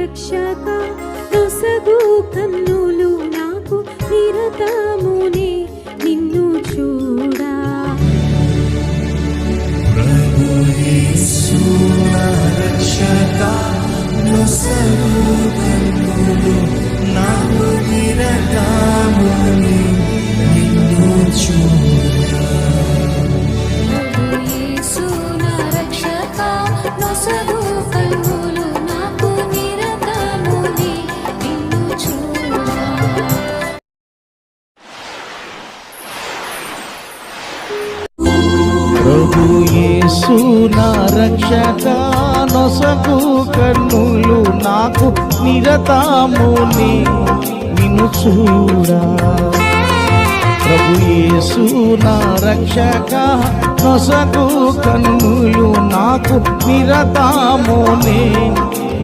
రక్షక నొసగు కన్నులు నాకు నిరతమునే నిన్ను చూడా. రక్షక. యేసు నా రక్షక నొసకు కన్నులు నాకు నిరతాముని నిన్ను చూడా. ప్రభు యేసు నా రక్షక నొసకు కన్నులు నాకు నిరతముని